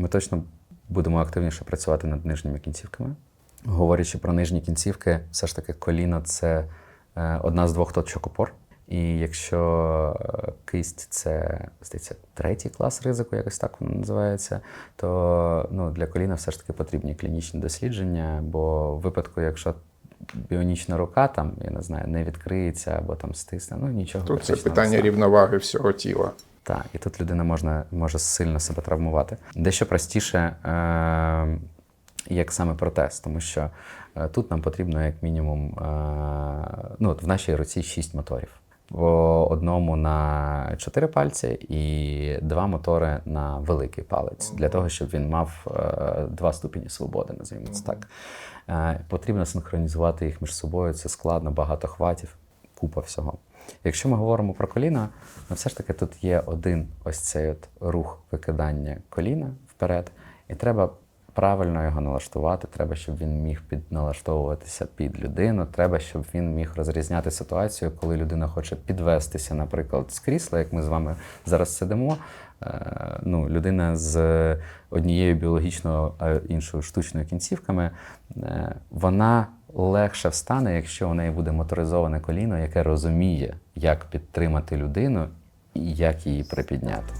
Ми точно будемо активніше працювати над нижніми кінцівками. Говорячи про нижні кінцівки, все ж таки коліно це е, одна з двох точок опор. І якщо е, кисть це здається, третій клас ризику, якось так воно називається, то ну, для коліна все ж таки потрібні клінічні дослідження, бо в випадку, якщо біонічна рука там, я не знаю, не відкриється або там стисне, ну нічого. Тут це питання рівноваги всього тіла. Так, і тут людина можна, може сильно себе травмувати. Дещо простіше, е, як саме протез, тому що е, тут нам потрібно як мінімум, е, ну, в нашій руці 6 моторів. По одному на 4 пальці і два мотори на великий палець, для того, щоб він мав е, два ступені свободи, називаємо це так. Е, Потрібно синхронізувати їх між собою, це складно, багато хватів, купа всього. Якщо ми говоримо про коліна, ну все ж таки тут є один ось цей от рух викидання коліна вперед, і треба правильно його налаштувати. Треба, щоб він міг підналаштовуватися під людину. Треба, щоб він міг розрізняти ситуацію, коли людина хоче підвестися, наприклад, з крісла, як ми з вами зараз сидимо. Е, Ну, людина з однією біологічною, а іншою штучною кінцівками, е, вона легше встане, якщо у неї буде моторизоване коліно, яке розуміє, як підтримати людину і як її припідняти.